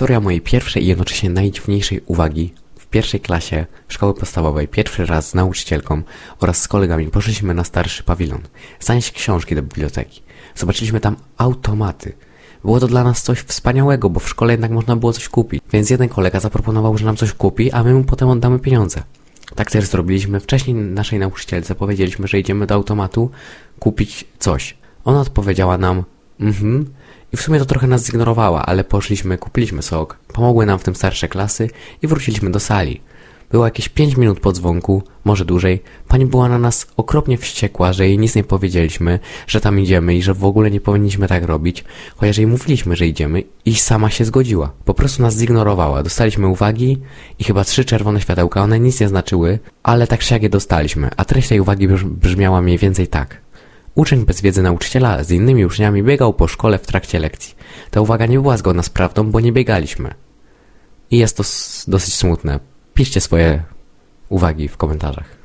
Historia mojej pierwszej i jednocześnie najdziwniejszej uwagi. W pierwszej klasie szkoły podstawowej pierwszy raz z nauczycielką oraz z kolegami poszliśmy na starszy pawilon. Zanieść książki do biblioteki. Zobaczyliśmy tam automaty. Było to dla nas coś wspaniałego, bo w szkole jednak można było coś kupić. Więc jeden kolega zaproponował, że nam coś kupi, a my mu potem oddamy pieniądze. Tak też zrobiliśmy. Wcześniej naszej nauczycielce powiedzieliśmy, że idziemy do automatu kupić coś. Ona odpowiedziała nam, mhm. I w sumie to trochę nas zignorowała, ale poszliśmy, kupiliśmy sok, pomogły nam w tym starsze klasy i wróciliśmy do sali. Było jakieś 5 minut po dzwonku, może dłużej. Pani była na nas okropnie wściekła, że jej nic nie powiedzieliśmy, że tam idziemy i że w ogóle nie powinniśmy tak robić, chociaż jej mówiliśmy, że idziemy i sama się zgodziła. Po prostu nas zignorowała. Dostaliśmy uwagi i chyba trzy czerwone światełka, one nic nie znaczyły, ale tak jak je dostaliśmy, a treść tej uwagi brz- brzmiała mniej więcej tak. Uczeń bez wiedzy nauczyciela z innymi uczniami biegał po szkole w trakcie lekcji. Ta uwaga nie była zgodna z prawdą, bo nie biegaliśmy. I jest to dosyć smutne. Piszcie swoje uwagi w komentarzach.